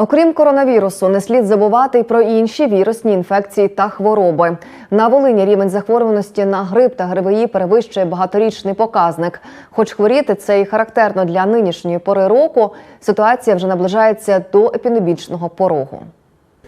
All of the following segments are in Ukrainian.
Окрім коронавірусу, не слід забувати й про інші вірусні інфекції та хвороби. На Волині рівень захворюваності на грип та ГРВІ перевищує багаторічний показник. Хоч хворіти це і характерно для нинішньої пори року, ситуація вже наближається до епідемічного порогу.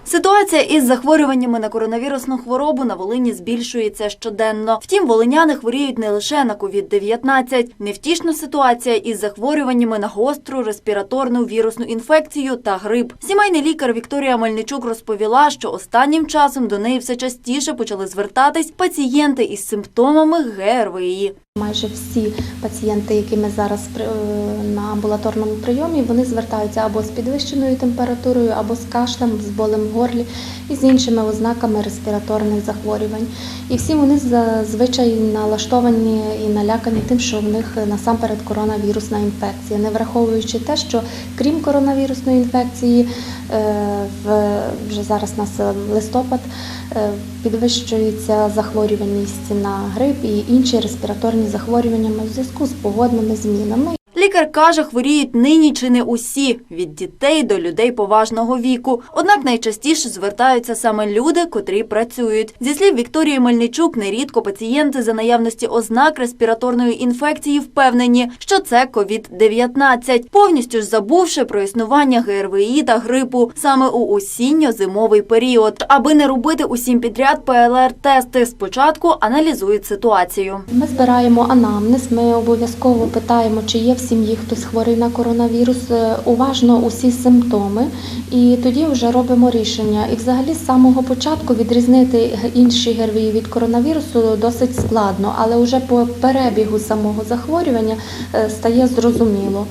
Ситуація із захворюваннями на коронавірусну хворобу на Волині збільшується щоденно. Втім, волиняни хворіють не лише на COVID-19. Невтішна ситуація із захворюваннями на гостру респіраторну вірусну інфекцію та грип. Сімейний лікар Вікторія Мельничук розповіла, що останнім часом до неї все частіше почали звертатись пацієнти із симптомами ГРВІ. Майже всі пацієнти, які ми зараз е, на амбулаторному прийомі, вони звертаються або з підвищеною температурою, або з кашлем, з болем в горлі і з іншими ознаками респіраторних захворювань. І всі вони зазвичай налаштовані і налякані тим, що в них насамперед коронавірусна інфекція, не враховуючи те, що крім коронавірусної інфекції, е, вже зараз у нас листопад. е, Підвищується захворюваність на грип і інші респіраторні захворювання в зв'язку з погодними змінами. Лікар каже, хворіють нині чи не усі – від дітей до людей поважного віку. Однак найчастіше звертаються саме люди, котрі працюють. Зі слів Вікторії Мельничук, нерідко пацієнти за наявності ознак респіраторної інфекції впевнені, що це COVID-19, повністю ж забувши про існування ГРВІ та грипу саме у осінньо-зимовий період. Аби не робити усім підряд ПЛР-тести, спочатку аналізують ситуацію. Ми збираємо анамнез, ми обов'язково питаємо, чи є в сім'ї хтось хворий на коронавірус, е, уважно усі симптоми, і тоді вже робимо рішення. І взагалі з самого початку відрізнити інші ГРВІ від коронавірусу досить складно, але вже по перебігу самого захворювання е, стає зрозуміло,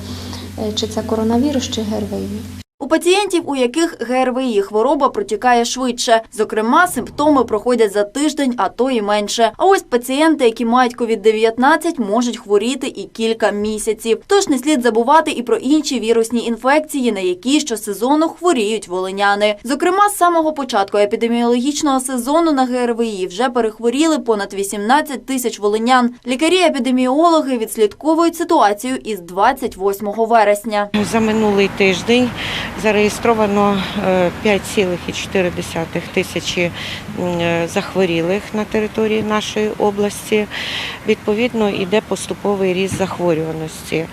е, чи це коронавірус, чи ГРВІ. У пацієнтів, у яких ГРВІ хвороба протікає швидше. Зокрема, симптоми проходять за тиждень, а то і менше. А ось пацієнти, які мають COVID-19, можуть хворіти і кілька місяців. Тож не слід забувати і про інші вірусні інфекції, на які щосезону хворіють волиняни. Зокрема, з самого початку епідеміологічного сезону на ГРВІ вже перехворіли понад 18 тисяч волинян. Лікарі-епідеміологи відслідковують ситуацію із 28 вересня. За минулий тиждень зареєстровано е, 5,4 тисячі е, захворілих на території нашої області. Відповідно, йде поступовий ріст захворюваності.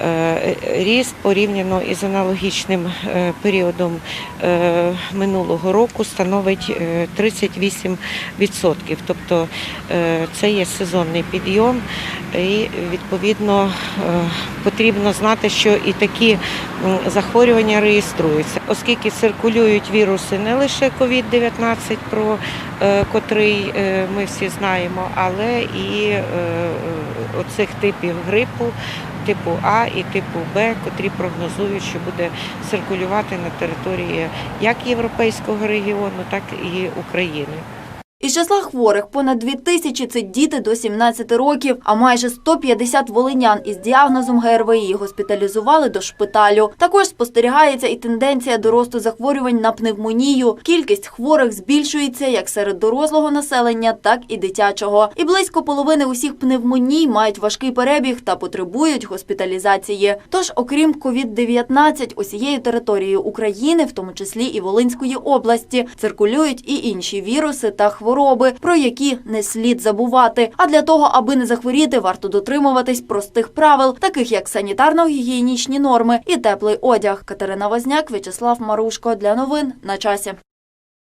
Е, Ріст порівняно із аналогічним е, періодом е, минулого року становить е, 38%. Тобто е, це є сезонний підйом, і відповідно е, потрібно знати, що і такі захворювання реєструються, оскільки циркулюють віруси не лише COVID-19, про е, котрий е, ми всі знаємо, але і е, оцих типів грипу. Типу А і типу Б, котрі прогнозують, що буде циркулювати на території як Європейського регіону, так і України. Із числа хворих понад 2 тисячі – це діти до 17 років, а майже 150 волинян із діагнозом ГРВІ госпіталізували до шпиталю. Також спостерігається і тенденція до росту захворювань на пневмонію. Кількість хворих збільшується як серед дорослого населення, так і дитячого. І близько половини усіх пневмоній мають важкий перебіг та потребують госпіталізації. Тож, окрім COVID-19, усією територією України, в тому числі і Волинської області, циркулюють і інші віруси та хвороби, про які не слід забувати. А для того, аби не захворіти, варто дотримуватись простих правил, таких як санітарно-гігієнічні норми і теплий одяг. Катерина Возняк, В'ячеслав Марушко для новин на часі.